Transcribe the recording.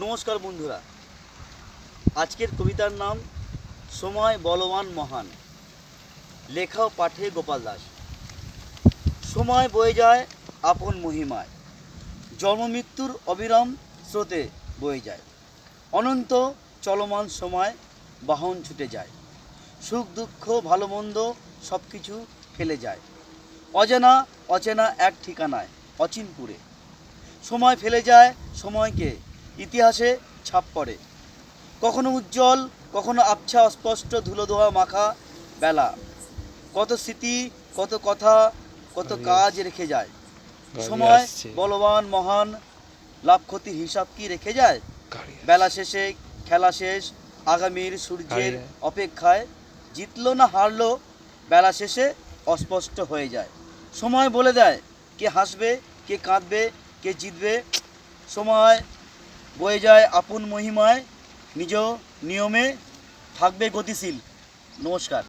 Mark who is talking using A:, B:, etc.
A: নমস্কার বন্ধুরা। আজকের কবিতার নাম, সময় বলবান মহান লেখা পাঠে গোপাল দাস। সময় বয়ে যায় আপন মহিমায়, জন্ম মৃত্যুর অবিরাম স্রোতে বয়ে যায়। অনন্ত চলমান সময় বাহন ছুটে যায়, সুখ দুঃখ ভালো মন্দ সব কিছু ফেলে যায়। অজানা অচেনা এক ঠিকানায়, অচিনপুরে। সময় ফেলে যায় সময়কে ইতিহাসে ছাপ পড়ে। কখনো উজ্জ্বল কখনো আবছা অস্পষ্ট ধুলোধোয়া মাখা বেলা। কত স্মৃতি কত কথা কত কাজ রেখে যায়। সময় বলবান মহান লাভ ক্ষতির হিসাব কি রেখে যায়? বেলা শেষে খেলা শেষ আগামীর সূর্যের অপেক্ষায় জিতলো না হারলো বেলা শেষে অস্পষ্ট হয়ে যায়। সময় বলে দেয় কে হাসবে কে কাঁদবে কে জিতবে। সময় বয়ে যায় আপন মহিমায় নিজ নিয়মে থাকবে গতিশীল। নমস্কার।